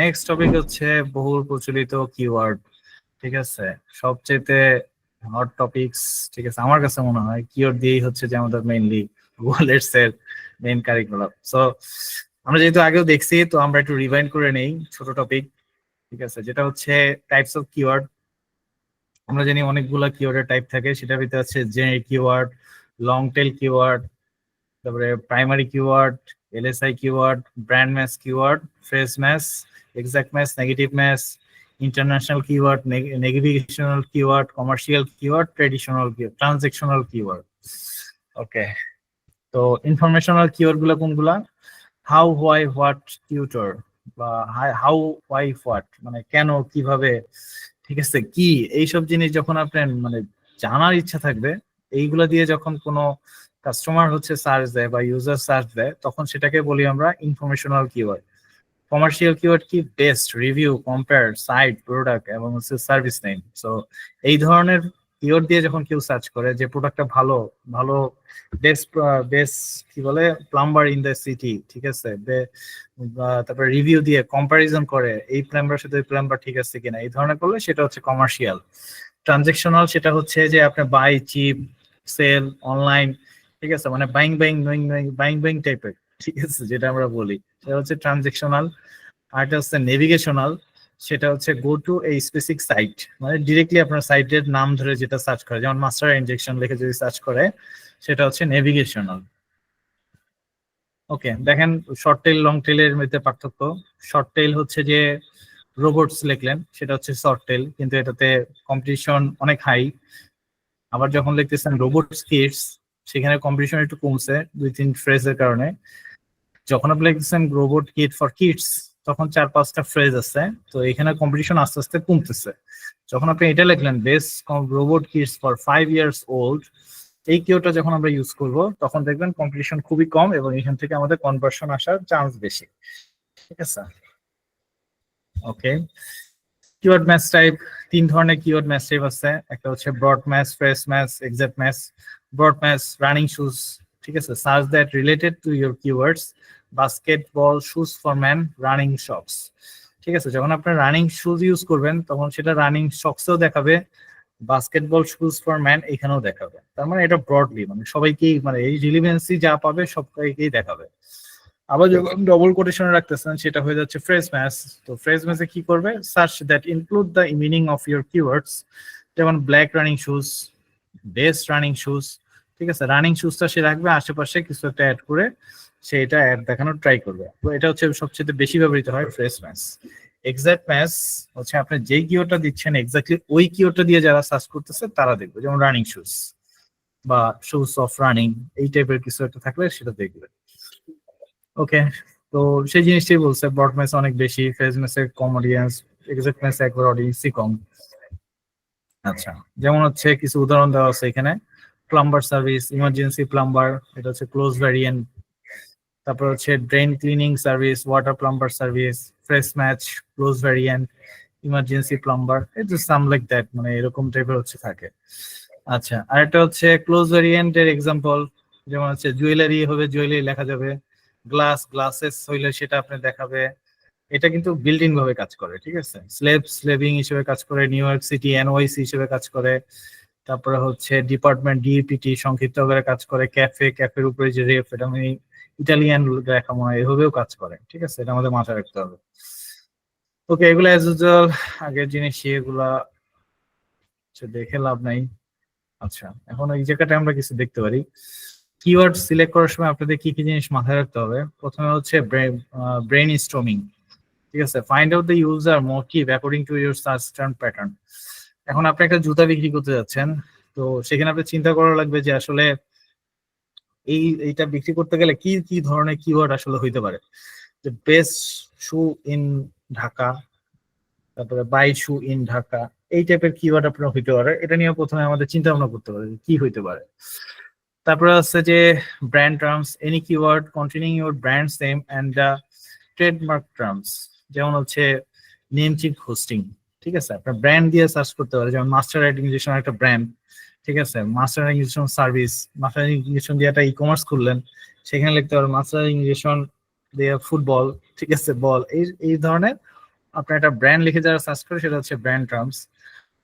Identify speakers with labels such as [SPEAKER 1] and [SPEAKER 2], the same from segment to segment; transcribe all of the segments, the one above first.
[SPEAKER 1] Next topic হচ্ছে বহুল প্রচলিত কিওয়ার্ড ঠিক আছে? সবচেয়ে হট টপিকস ঠিক আছে, আমার কাছে মনে হয় কিওয়ার্ড দিয়েই হচ্ছে যে আমাদের মেইনলি ওয়ালেটস এর মেইন কারিকুলাম সো আমরা যেহেতু আগেও দেখছি, তো আমরা একটু রিভাইন্ড করে নেই ছোট টপিক ঠিক আছে? যেটা হচ্ছে টাইপস অফ কিওয়ার্ড আমরা জানি অনেকগুলা কিওয়ার্ডের টাইপ থাকে, সেটার ভিতরে আছে generic keyword long tail keyword তারপরে primary keyword LSI keyword brand match keyword phrase match exact match negative match international keyword navigational keyword commercial keyword traditional transactional keyword okay তো informational কিওয়ার্ডগুলো কোনগুলা? হাউ হোয়াই হোয়াট টিউটর বা how why what মানে কেন, কীভাবে, ঠিক আছে, কি, এইসব জিনিস যখন আপনার মানে জানার ইচ্ছা থাকবে, এইগুলা দিয়ে যখন কোনো কাস্টমার হচ্ছে সার্চ দেয় বা ইউজার সার্চ দেয়, তখন সেটাকে বলি আমরা ইনফরমেশনাল কিওয়ার্ড কমার্শিয়াল কিওয়ার্ড কি? Best review compare site product এবং হচ্ছে সার্ভিস নেম সো এই ধরনের কিওয়ার্ড দিয়ে যখন কেউ সার্চ করে যে প্রোডাক্টটা ভালো ভালো বেস্ট বেস্ট কি বলে? প্লাম্বার ইন দ্য সিটি ঠিক আছে? তারপরে রিভিউ দিয়ে কম্পারিজন করে এই প্লাম্বার সাথে প্লাম্বার ঠিক আছে কিনা? এই ধরনের করলে সেটা হচ্ছে কমার্শিয়াল ট্রানজেকশনাল সেটা হচ্ছে যে আপনি বাই চিপ সেল অনলাইন ঠিক আছে? মানে buying buying knowing knowing buying buying টাইপের ঠিক আছে? যেটা আমরা বলি। সেটা হচ্ছে ট্রানজেকশনাল আরটা হচ্ছে নেভিগেশনাল সেটা হচ্ছে গো টু এই স্পেসিফিক সাইট মানে ডিরেক্টলি আপনার সাইটের নাম ধরে যেটা সার্চ করে, যেমন মাস্টার ইনজেকশন লিখে যদি সার্চ করে, সেটা হচ্ছে নেভিগেশনাল ওকে দেখেন শর্ট টেল লং টেলের মধ্যে পার্থক্য। শর্ট টেল হচ্ছে যে রোবটস লিখলেন, সেটা হচ্ছে শর্ট টেল কিন্তু এটাতে কম্পিটিশন অনেক হাই আবার যখন লিখতেছেন রোবট কিডস সেখানে কম্পিটিশন একটু কমছে দুই তিন ফ্রেজের কারণে। যখন আপনি লিখতেছেন রোবট কিট ফর কিডস তখন চার পাঁচটা ফ্রেজ আছে, তো এখানে কম্পিটিশন আস্তে আস্তে কমতেছে। যখন আপনি এটা লিখলেন best robot kids for five years old এই কিওটা যখন আমরা ইউজ করব, তখন দেখবেন কম্পিটিশন খুবই কম এবং এখান থেকে আমাদের কনভার্সন আসার চান্স বেশি। ঠিক আছে? ওকে কিওয়ার্ড ম্যাচ টাইপ তিন ধরনের কিওয়ার্ড ম্যাচ টাইপ আছে। একটা হচ্ছে broad match phrase match exact match broad match running shoes ঠিক আছে? Search that related to your keywords basketball shoes for man running socks ঠিক আছে যখন আপনার রানিং শুজ ইউজ করবেন তখন সেটা রানিং শক্সেও দেখাবে বাস্কেটবল শুজ ফর ম্যান এখানেও দেখাবে। তার মানে এটা ব্রডলি মানে সবাইকেই মানে এই রিলিভেন্সি যা পাবে সবাইকেই দেখাবে। আবার যখন ডবল কোটেশনে রাখতেছেন সেটা হয়ে যাচ্ছে ফ্রেজ ম্যাচ তো ফ্রেজ ম্যাচে কি করবে? Search that include the meaning of your keywords যেমন black running shoes best running shoes ঠিক আছে? রানিং শুজটা সে রাখবে আশেপাশে কিছু একটা অ্যাড করে সে এটা অ্যাড দেখানোর ট্রাই করবে। তো এটা হচ্ছে সবচেয়ে বেশি ব্যবহৃত হয় ফ্রেশ ম্যাচ এক্সাক্ট ম্যাচ হচ্ছে আপনি যেই কিওয়ার্ডটা দিচ্ছেন এক্স্যাক্টলি ওই কিওয়ার্ডটা দিয়ে যারা সার্চ করতেছে, তারা দেখবে। যেমন রানিং শুজ বা শুজ অফ রানিং এই টাইপের কিছু একটা থাকলে সেটা দেখবে। ওকে তো সেই জিনিসটাই বলছে ব্রড ম্যাচ অনেক বেশি ফেজ ম্যাচে কম অডিয়েন্স এক্সাক্ট ম্যাচে একবার অডিয়েন্সই কম। আচ্ছা যেমন হচ্ছে কিছু উদাহরণ দেওয়া আছে এখানে। প্লাম্বার সার্ভিস ইমার্জেন্সি প্লাম্বার এটা হচ্ছে ক্লোজ ভ্যারিয়েন্ট তারপর হচ্ছে drain cleaning service water plumber service phrase match close variant emergency plumber it's some like that মানে এরকম টাইপের হচ্ছে থাকে। আচ্ছা আর একটা হচ্ছে ক্লোজ ভ্যারিয়েন্টের এক্সাম্পল যেমন হচ্ছে জুয়েলারি হবে জুয়েলারি লেখা যাবে গ্লাস গ্লাসেস হইলে সেটা আপনি দেখাবে। এটা কিন্তু বিল্ডিং ভাবে কাজ করে, ঠিক আছে? স্লেব স্লেভিং হিসেবে কাজ করে নিউ ইয়র্ক সিটি এনওয়াইসি হিসেবে কাজ করে। তারপরে হচ্ছে ডিপার্টমেন্ট ডিপিটি সংক্ষিপ্ত করে কাজ করে ক্যাফে ক্যাফের উপরে যে রেফ এটা আমি ইটালিয়ান লেখা মনে হয়, এভাবেও কাজ করে, ঠিক আছে? এটা আমাদের মাথায় রাখতে হবে। ওকে এগুলো অ্যাজ ইউজুয়াল আগের জিনিস এগুলা দেখে লাভ নাই। আচ্ছা এখন এই জায়গাটা আমরা কিছু দেখতে পারি। কিওয়ার্ড সিলেক্ট করার সময় আপনাদের কি কি জিনিস মাথায় রাখতে হবে? প্রথমে হচ্ছে ব্রেন স্ট্রমিং ঠিক আছে? Find out the user motive according to your search term pattern এখন আপনি একটা জুতা বিক্রি করতে যাচ্ছেন, তো সেখানে আপনি চিন্তা করা লাগবে যে আসলে এই, এইটা বিক্রি করতে গেলে কি কি ধরনের কিওয়ার্ড আসলে হইতে পারে? যে বেস্ট শু ইন ঢাকা, তারপরে বাই শু ইন ঢাকা, এই টাইপের কিওয়ার্ড আপনার হইতে পারে। এটা নিয়ে প্রথমে আমাদের চিন্তা ভাবনা করতে পারে কি হইতে পারে। তারপরে হচ্ছে যে brand terms any keyword continue your brand name and the trademark terms যেমন হচ্ছে নেম চিক হোস্টিং ঠিক আছে? আপনার ব্র্যান্ড দিয়ে সার্চ করতে পারে, যেমন মাস্টার অ্যাডমিনিস্ট্রেশন একটা ব্র্যান্ড ঠিক আছে master administration service master administration দিয়ে একটা ই কমার্স খুললেন, সেখানে লিখতে পারে মাস্টার অ্যাডমিনিস্ট্রেশন দিয়ে ফুটবল ঠিক আছে বল এই এই ধরনের আপনার একটা ব্র্যান্ড লিখে যারা সার্চ করে, সেটা হচ্ছে ব্র্যান্ড টার্মস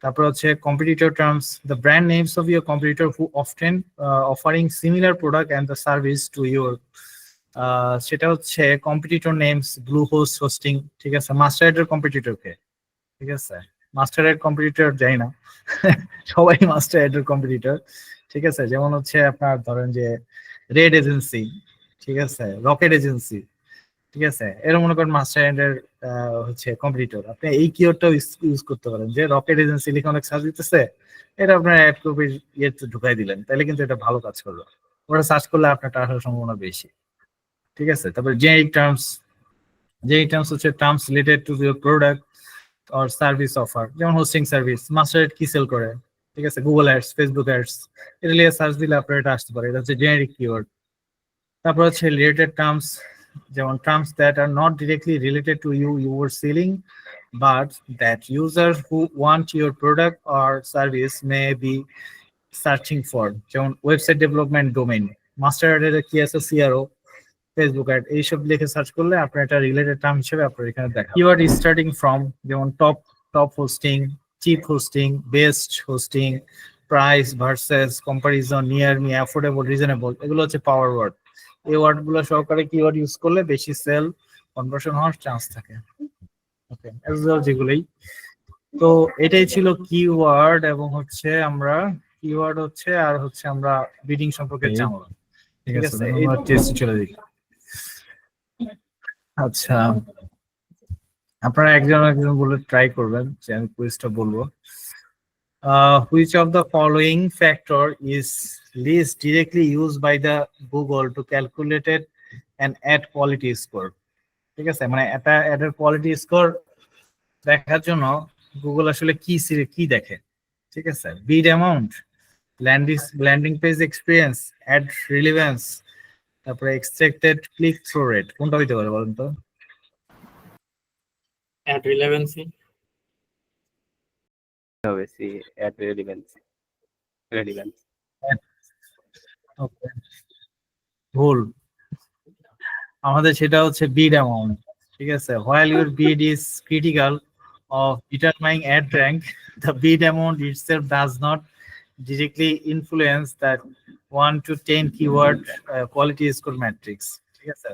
[SPEAKER 1] তারপর হচ্ছে competitor terms the brand names of your competitor who often offering similar product and the service to your সেটা হচ্ছে competitor names Bluehost hosting ঠিক আছে মাস্টার কম্পিটিটরকে ঠিক আছে। মাস্টার এর কম্পিটিটর যাই না। সবাই মাস্টার এর কম্পিটিটর ঠিক আছে? যেমন হচ্ছে আপনার ধরেন যে রেড এজেন্সি ঠিক আছে? রকেট এজেন্সি ঠিক আছে? এর মনে করেন মাস্টার এর হচ্ছে কম্পিটিটর আপনি এই কিওয়ার্ডটাও ইউজ করতে পারেন। যে রকেট এজেন্সি লিখে অনেক সার্চ দিতেছে, এটা আপনার অ্যাড কপির ইয়েতে ঢুকাই দিলেন। তাহলে কিন্তু এটা ভালো কাজ করবে। ওটা সার্চ করলে আপনার আসার সম্ভাবনা বেশি। ঠিক আছে? তারপর জেনিক টার্মস জেনিক টার্মস হচ্ছে terms related to your product or service offer যেমন হোস্টিং সার্ভিস মাস্টার কি সেল করে, ঠিক আছে? গুগল অ্যাডস ফেসবুক অ্যাডস এটা নিয়ে সার্চ দিলে আপনার এটা আসতে পারে, এটা হচ্ছে জেনারিক কিওয়ার্ড তারপর হচ্ছে রিলেটেড টার্মস যেমন terms that are not directly related to you you are selling but that user who want your product or service may be searching for যেমন ওয়েবসাইট ডেভেলপমেন্ট ডোমেইন মাস্টার অ্যাডের কি আছে CRO Facebook ad এইসব লিখে search করলে আপনার একটা related term হিসেবে আপনার এখানে দেখা কিওয়ার্ড স্টার্টিং ফ্রম যেমন top top hosting cheap hosting best hosting price versus comparison near me affordable reasonable এগুলো হচ্ছে পাওয়ার ওয়ার্ড এই ওয়ার্ডগুলো সহকারে কিওয়ার্ড ইউজ করলে বেশি সেল কনভার্সন হওয়ার চান্স থাকে। ওকে যেগুলোই। তো এটাই ছিল কিওয়ার্ড এবং হচ্ছে আমরা কিওয়ার্ড হচ্ছে আর হচ্ছে আমরা বিডিং সম্পর্কে. জানলাম।
[SPEAKER 2] ঠিক আছে চলে
[SPEAKER 1] আচ্ছা। আপনারা একজন একজন বলে ট্রাই করবেন, যে আমি কুইজটা বলব। Which of the following factor is least directly use by the Google to calculated and ad quality score ঠিক আছে? মানে এটা অ্যাডের কোয়ালিটি স্কোর দেখার জন্য গুগল আসলে কি কি দেখে? ঠিক আছে? Bid amount landing landing page experience ad relevance তারপরে এক্সপেক্টেড ক্লিক থ্রু রেট কোনটা হইতে পারে বলেন তো?
[SPEAKER 3] At relevancy
[SPEAKER 4] হবে C ad relevance relevance
[SPEAKER 1] okay ভুল। আমাদের সেটা হচ্ছে বিড অ্যামাউন্ট ঠিক আছে? While your bid is critical of determining ad rank the bid amount itself does not directly influence that one to ten keyword uh, quality score matrix ঠিক আছে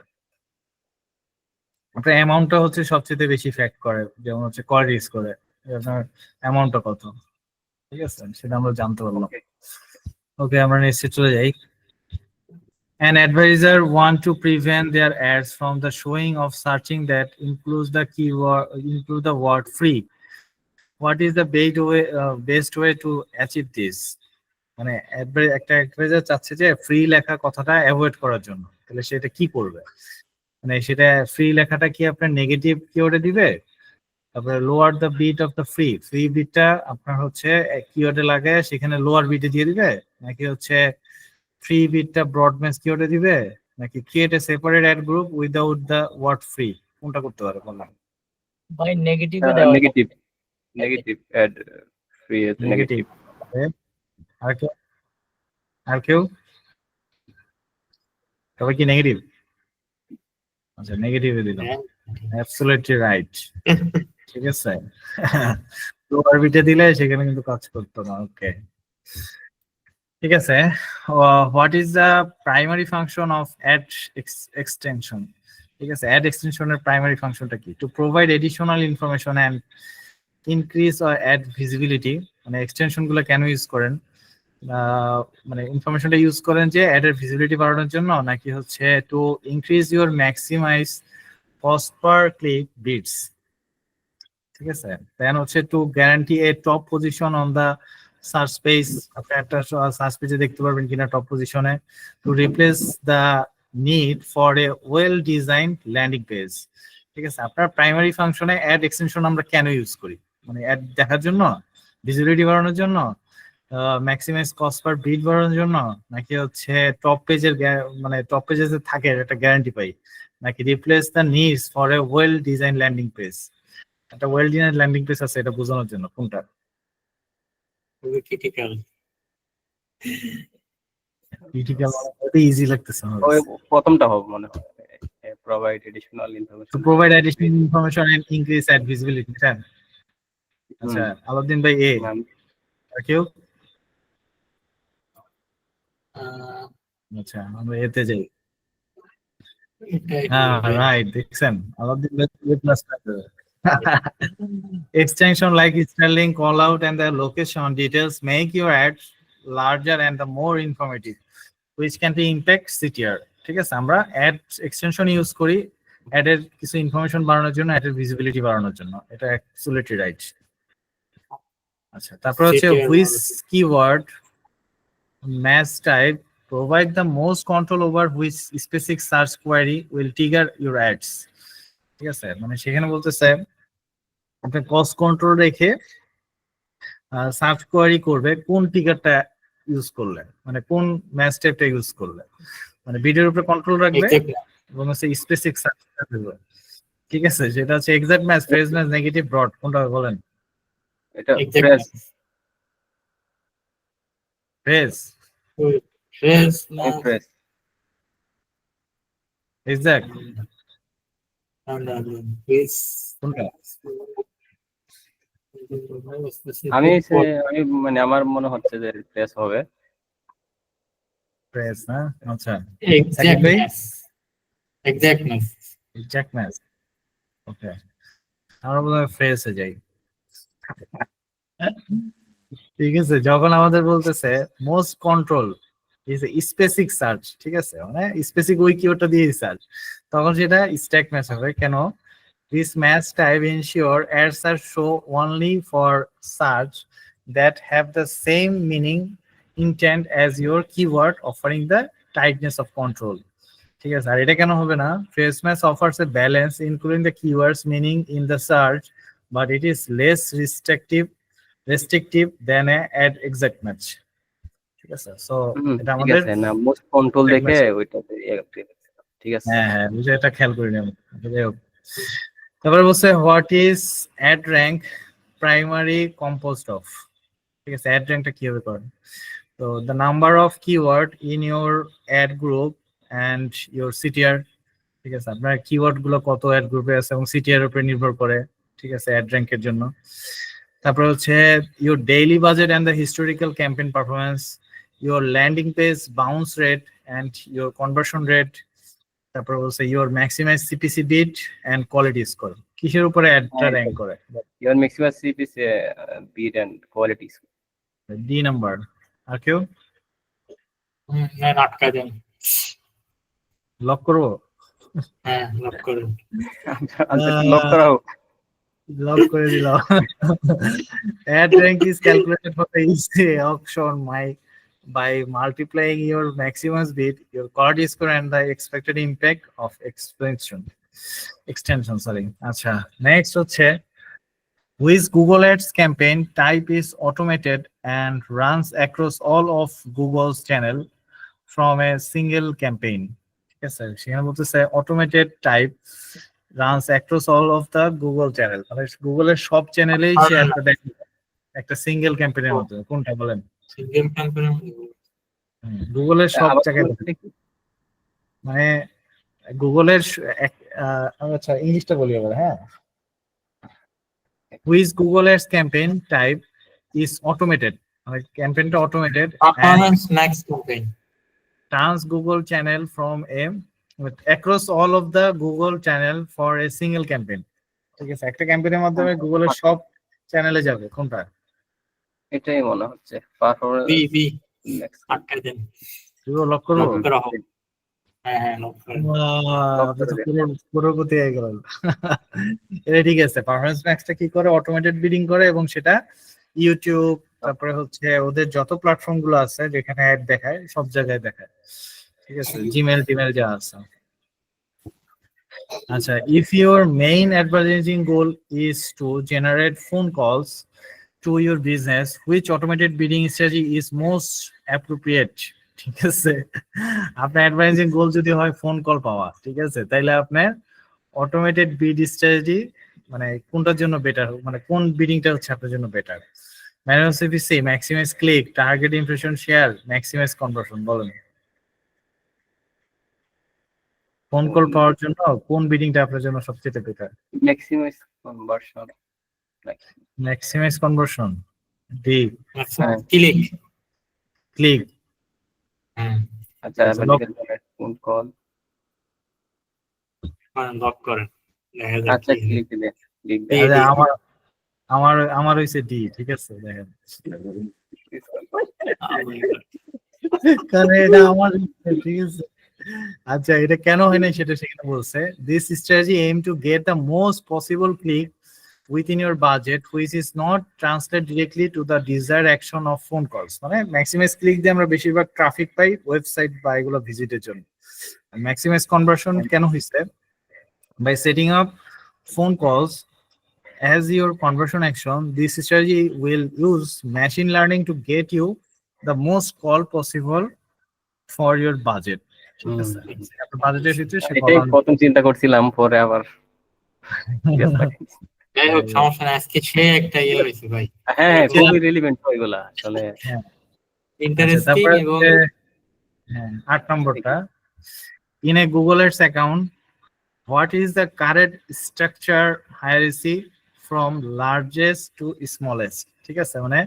[SPEAKER 1] আপনার অ্যামাউন্টটা হচ্ছে সবচেয়ে বেশি ফ্যাক্ট করে যেমন হচ্ছে কোয়ালিটি স্কোরে আপনার অ্যামাউন্টটা কত ঠিক আছে সেটা আমরা জানতে পারলাম ওকে আমরা নেক্সটে চলে যাই An advisor want to prevent their ads from the showing of searching that includes the keyword include the word free. What is the best way uh, best way to achieve this? মানে একটা adviser চাচ্ছে যে free লেখা কথাটা avoid করার জন্য। তাহলে সেটা কি করবে? মানে সেটা ফ্রি লেখাটা কি আপনার নেগেটিভ কিওয়ার্ডে দিবে? তারপরে lower the bid of the free free বিটটা আপনার হচ্ছে কিওয়ার্ডে লাগে সেখানে লোয়ার বিটে দিয়ে দিবে? নাকি হচ্ছে ফ্রি বিটটা ব্রডম্যান্স কিওয়ার্ডে দিবে? নাকি create a separate ad group without the word free কোনটা করতে পারে বললাম
[SPEAKER 3] by negative
[SPEAKER 4] negative negative add free negative
[SPEAKER 1] negative আর কেউ আর কেউ? তবে কি নেগেটিভ আচ্ছা নেগেটিভে দিলাম। অ্যাবসলিউটলি রাইট ঠিক আছে? লোয়ার বিটে দিলে সেখানে কিন্তু কাজ করতো না ওকে ঠিক আছে? What is the primary function of ad extension ঠিক আছে অ্যাড এক্সটেনশনের প্রাইমারি ফাংশনটা কি? To provide additional information and increase our ad visibility মানে এক্সটেনশনগুলো কেন ইউজ করেন? মানে ইনফরমেশনটা ইউজ করেন যে অ্যাডের ভিজিবিলিটি বাড়ানোর জন্য নাকি হচ্ছে to increase your maximize cost per click bids ঠিক আছে? দেন হচ্ছে to guarantee a top position on the search page আপনি একটা সার্চ পেজে দেখতে পারবেন কিনা টপ পজিশনে to replace the need for a well design landing page ঠিক আছে? আপনার প্রাইমারি ফাংশনে অ্যাড এক্সটেনশন আমরা কেন ইউজ করি? মানে অ্যাড দেখার জন্য? ভিজিবিলিটি বাড়ানোর জন্য? ম্যাক্সিমাইজ কস্ট পার বিট বাড়ানোর জন্য নাকি হচ্ছে টপ পেজের মানে টপ পেজে যে থাকে একটা গ্যারান্টি পাই। নাকি replace the needs for a well design landing page একটা ওয়েল ডিজাইন ল্যান্ডিং পেজ আছে এটা বোঝানোর জন্য কোনটা? ক্রিটিক্যাল এটা ইজি লাগতেছে আমার
[SPEAKER 4] ওই প্রথমটা হবে মনে হয়। provide additional
[SPEAKER 1] to
[SPEAKER 4] information.
[SPEAKER 1] provide additional information and increase ad visibility হ্যাঁ। আচ্ছা আলাউদ্দিন ভাই এ। আর কেউ? আচ্ছা আমরা এতে যাই। হ্যাঁ রাইট দেখছেন? আলাউদ্দিন ভাই A plus extension like Sterling call out and the location details make your ads larger and the more informative which can be impact CTR ঠিক আছে? আমরা অ্যাড এক্সটেনশন ইউজ করি অ্যাডের কিছু ইনফরমেশন বাড়ানোর জন্য অ্যাডের ভিজিবিলিটি বাড়ানোর জন্য। এটা অ্যাকচুয়ালি রাইট আচ্ছা তারপর হচ্ছে which keyword match type provide the most control over which specific search query will trigger your ads. ঠিক আছে? মানে সেখানে বলতেছে আপনি কস্ট কন্ট্রোল রেখে সার্চ কোয়ারি করবে কোন টিকারটা ইউজ করলে মানে কোন ম্যাচ টাইপটা ইউজ করলে মানে ভিডিওর উপরে কন্ট্রোল রাখবে এবং হচ্ছে স্পেসিফিক সার্চ ঠিক আছে? সেটা হচ্ছে exact match phrase match negative broad কোনটা বলেন?
[SPEAKER 4] এটা
[SPEAKER 3] Exact
[SPEAKER 4] fresh,
[SPEAKER 3] না।
[SPEAKER 1] ফ্রেজ
[SPEAKER 3] ওই fresh না,
[SPEAKER 4] fresh.
[SPEAKER 1] এক্সাক্ট
[SPEAKER 3] না, না, না, fresh।
[SPEAKER 1] কোনটা
[SPEAKER 4] আমি আমি মানে আমার মনে হচ্ছে যে ফ্রেশ হবে।
[SPEAKER 1] ফ্রেজ না? আচ্ছা.
[SPEAKER 3] Exactness.
[SPEAKER 1] এক্সাক্ট ম্যাচ ওকে আমরা বোধহয় ফ্রেজে যাই। ঠিক আছে? যখন আমাদের বলতেছে most control is specific search ঠিক আছে? মানে স্পেসিফিক ওই কিওয়ার্ডটা দিয়ে সার্চ তখন সেটা স্ট্যাক ম্যাচ হবে। কেন? This match type insure ads are show only for search that have the same meaning intent as your keyword offering the tightness of control ঠিক আছে? আর এটা কেন হবে না? Phrase match offers a balance including the keywords meaning in the search but it is less restrictive restrictive then a ad exact match ঠিক আছে? So এটা আমাদের
[SPEAKER 4] না মোস্ট কন্ট্রোল দেখে
[SPEAKER 1] match.
[SPEAKER 4] ওইটাতে ইয়ে ঠিক আছে?
[SPEAKER 1] হ্যাঁ হ্যাঁ বুঝে এটা খেয়াল করে হোক। তারপরে বলছে what is ad rank primary composed of ঠিক আছে অ্যাড র্যাঙ্কটা কীভাবে করেন? তো the number of keyword in your ad group and your CTR ঠিক আছে? আপনার কিওয়ার্ডগুলো কত অ্যাড গ্রুপে আছে এবং সিটিআর উপরে নির্ভর করে ঠিক আছে অ্যাড র্যাঙ্কের জন্য। তারপর হচ্ছে your daily budget and the historical campaign performance your landing page bounce rate and your conversion rate তারপর বলছে your maximize CPC bid and quality score কিসের উপরে অ্যাডটা
[SPEAKER 4] হ্যাঁ,
[SPEAKER 1] র্যাঙ্ক করে?
[SPEAKER 4] Your maximum CPC bid and quality score
[SPEAKER 1] D number আর কেউ?
[SPEAKER 3] না, আটকা দেন।
[SPEAKER 1] লক করব?
[SPEAKER 3] হ্যাঁ, lock করুন।
[SPEAKER 4] লক করা হোক।
[SPEAKER 1] লক করে দিলাম ad rank is calculated for the option my maximum bid, your quality score, and the expected impact of extension. Extension, sorry. আচ্ছা next হচ্ছে Google Ads campaign type is automated and runs across all of Google's channel from a single campaign. ঠিক আছে সেখানে বলতেছে automated type runs across all of the Google channel মানে গুগলের সব চ্যানেলেই সে একটা দেখে একটা সিঙ্গেল ক্যাম্পেইনের মতো কোনটা বলেন?
[SPEAKER 3] Single campaign
[SPEAKER 1] গুগলের সব জায়গায়
[SPEAKER 4] বলতে
[SPEAKER 1] মানে গুগলের আচ্ছা ইংলিশটা বলি এবার হ্যাঁ। হুইজ গুগল এর ক্যাম্পেইন টাইপ ইজ অটোমেটেড মানে ক্যাম্পেইনটা automated. Turns Google channel from a across all of the Google channel for a single campaign ঠিক আছে একটা ক্যাম্পেইনের মাধ্যমে গুগলের সব চ্যানেলে যাবে কোনটা?
[SPEAKER 4] এটাই মনে হচ্ছে পারফরমেন্স
[SPEAKER 3] B, B, আটকা দেন।
[SPEAKER 1] পুরো লক
[SPEAKER 3] করা। হ্যাঁ, হ্যাঁ,
[SPEAKER 1] হয়ে। এটা ঠিক আছে পারফরমেন্স ম্যাক্সটা কি করে? অটোমেটেড বিডিং করে এবং সেটা ইউটিউব তারপরে হচ্ছে ওদের যত প্ল্যাটফর্মগুলো আছে যেখানে অ্যাড দেখায় সব জায়গায় দেখায়। জিমেল টিমেল যা আছে। আচ্ছা if your main advertising goal is to generate phone calls to your business which automated bidding strategy is most appropriate ঠিক আছে, আপনার অ্যাডভার্টাইজিং গোল যদি হয় ফোন কল পাওয়া, ঠিক আছে? তাইলে আপনার অটোমেটেড বিড স্ট্র্যাটেজি মানে কোনটার জন্য বেটার মানে কোন বিডিংটা হচ্ছে আপনার জন্য better manual CPC maximize click target impression share maximize conversion বলেন। ফোন কল পাওয়ার জন্য কোন বিডিংটা আপনার জন্য সবচেয়ে better
[SPEAKER 4] maximize conversion
[SPEAKER 1] maximize conversion D.
[SPEAKER 3] Click
[SPEAKER 1] click
[SPEAKER 3] হ্যাঁ।
[SPEAKER 4] আচ্ছা ফোন কল
[SPEAKER 3] লক করেন।
[SPEAKER 4] আচ্ছা ক্লিক দিলে ক্লিক
[SPEAKER 3] এই- এই-
[SPEAKER 1] আমার আমার আমার হইছে ডি ঠিক আছে? দেখেন। কারণ এটা আমার ঠিক আছে? আচ্ছা এটা কেন হয় নাই সেটা সেখানে বলছে। This strategy aim to get the most possible click within your budget which is not translate directly to the desire action of phone calls মানে ম্যাক্সিমাস ক্লিক দিয়ে আমরা বেশিরভাগ ট্রাফিক পাই ওয়েবসাইট বা এগুলো ভিজিটের জন্য। ম্যাক্সিমাস কনভার্সন কেন হয়েছে by setting up phone calls as your conversion action this strategy will use machine learning to get you the most call possible for your budget ঠিক আছে। ভিতরে
[SPEAKER 4] প্রথম চিন্তা করছিলাম পরে আবার
[SPEAKER 3] যাই হোক সমস্যা নাই আজকে সে একটা ইয়ে হয়েছে ভাই।
[SPEAKER 4] হ্যাঁ হ্যাঁ খুবই রিলিভেন্ট ওইগুলা আসলে
[SPEAKER 1] আচ্ছা,
[SPEAKER 3] ইন্টারেস্টিং এবং
[SPEAKER 1] হ্যাঁ আট নম্বরটা। In a Google Ads account what is the current structure hierarchy from largest to smallest ঠিক আছে মানে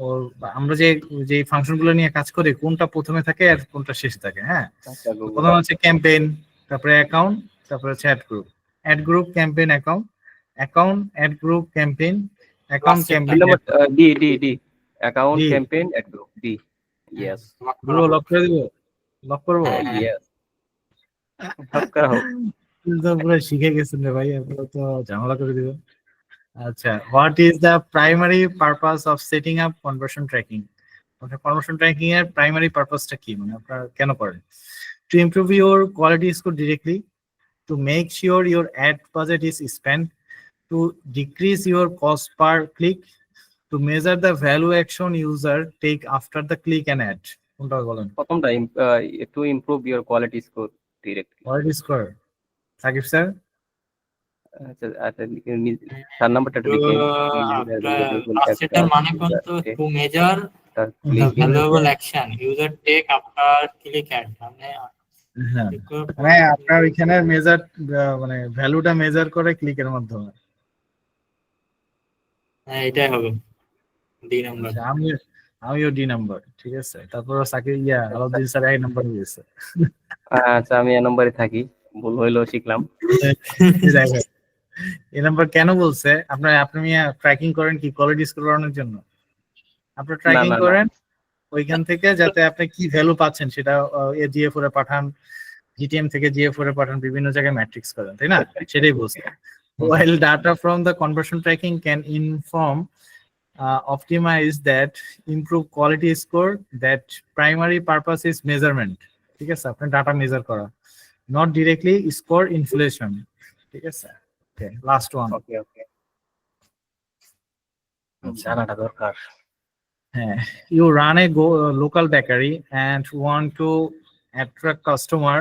[SPEAKER 1] ওর আমরা যে যে ফাংশনগুলো নিয়ে কাজ করি কোনটা প্রথমে থাকে আর কোনটা শেষ থাকে হ্যাঁ?
[SPEAKER 4] আচ্ছা
[SPEAKER 1] প্রথমে হচ্ছে ক্যাম্পেইন তারপরে অ্যাকাউন্ট তারপরে হচ্ছে ad group ad group campaign account account ad group campaign account campaign
[SPEAKER 4] D D D account campaign ad group D
[SPEAKER 1] ইয়েসগুলো lock করে দিব? লক করব।
[SPEAKER 4] ইয়েস সব করা হোক।
[SPEAKER 1] তো পুরো শিখে গেছেন রে ভাই আপনারা তো ঝামেলা করে দিবেন। আচ্ছা what is the primary purpose of setting up conversion tracking আপনার কনভার্সন ট্র্যাকিং এর প্রাইমারি পারপাসটা কি? মানে আপনারা কেন করেন? To improve your quality score directly to make sure your ad budget is spend to decrease your cost per click to measure the value action user take after the click and ad কোনটা বলেন?
[SPEAKER 4] প্রথমটা to improve your quality score directly
[SPEAKER 1] quality score Sakib sir
[SPEAKER 4] আচ্ছা আচ্ছা নি- চার নাম্বারটা একটু লিখে
[SPEAKER 3] সেটার মানে কত to measure the valuable action user take after click ad মানে
[SPEAKER 1] হ্যাঁ। মানে আপনার এখানে মেজার মানে ভ্যালুটা মেজার করে ক্লিকের মাধ্যমে।
[SPEAKER 3] হ্যাঁ এটাই হবে। ডি নাম্বার
[SPEAKER 1] আচ্ছা, আমি আমিও ডি নাম্বার ঠিক আছে? তারপর সাকিব ইয়া আলাউদ্দিন স্যার এক নাম্বার হয়েছে
[SPEAKER 4] আচ্ছা আমি এ নম্বরে থাকি। ভুল হইলেও শিখলাম।
[SPEAKER 1] এই নাম্বার কেন বলছে? আপনার আপনি ট্র্যাকিং করেন কি কোয়ালিটি স্কোর করানোর জন্য? আপনি ট্র্যাকিং। করেন ওইখান থেকে যাতে আপনি কি ভ্যালু পাচ্ছেন সেটা জিএফ এ পাঠান জিটিএম থেকে জিএফ এ পাঠান বিভিন্ন জায়গায় ম্যাট্রিক্স করেন তাই না? সেটাই বলছে while data from the conversion tracking can inform uh, optimize that improve quality score that primary purpose is measurement ঠিক আছে? আপনি ডাটা মেজার করা not directly score inflation ঠিক আছে? Okay last one.
[SPEAKER 4] ওকে ওকে জানাটা দরকার।
[SPEAKER 1] হ্যাঁ run a go, local bakery and want to attract customer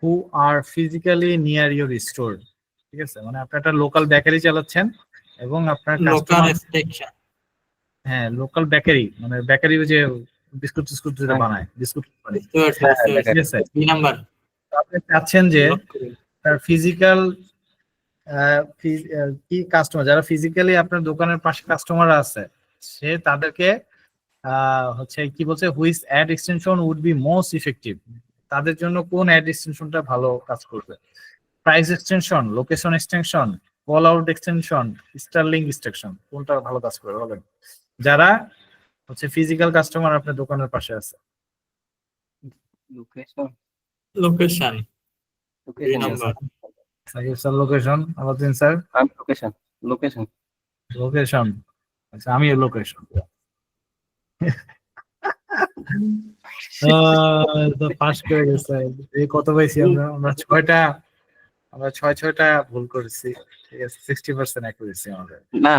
[SPEAKER 1] who are physically near your store. ঠিক আছে? মানে আপনি একটা লোকাল বেকারি চালাচ্ছেন এবং আপনার
[SPEAKER 3] লোকাল
[SPEAKER 1] হ্যাঁ লোকাল বেকারি মানে বেকারি যে বিস্কুট টিস্কুট যেটা
[SPEAKER 4] হ্যাঁ।
[SPEAKER 1] বানায় বিস্কুট
[SPEAKER 3] পারছি
[SPEAKER 1] ঠিক আছে? আপনি চাচ্ছেন যে তার ফিজিক্যাল কি কাস্টমার যারা ফিজিক্যালি আপনার দোকানের পাশে কাস্টমার আছে সে তাদেরকে আহ, হচ্ছে কি বলছে which ad extension would be most effective তাদের জন্য কোন অ্যাড এক্সটেনশনটা ভালো কাজ করবে? Price extension location extension callout extension sterling extension কোনটা ভালো কাজ করবে বলেন? যারা হচ্ছে ফিজিক্যাল কাস্টমার আপনার দোকানের পাশে আছে।
[SPEAKER 4] Location
[SPEAKER 3] location
[SPEAKER 4] location
[SPEAKER 1] sir location Aladdin sir?
[SPEAKER 4] আমি লোকেশন লোকেশন
[SPEAKER 1] লোকেশন আচ্ছা আমি লোকেশন পাশ পাস করে গেছে। এই কত পাইছি আমরা? আমরা ছয়টা আমরা ছয় ছয়টা ভুল করেছি। ঠিক আছে সিক্সটি পার্সেন্ট অ্যাকুরেসি আমাদের।
[SPEAKER 4] না।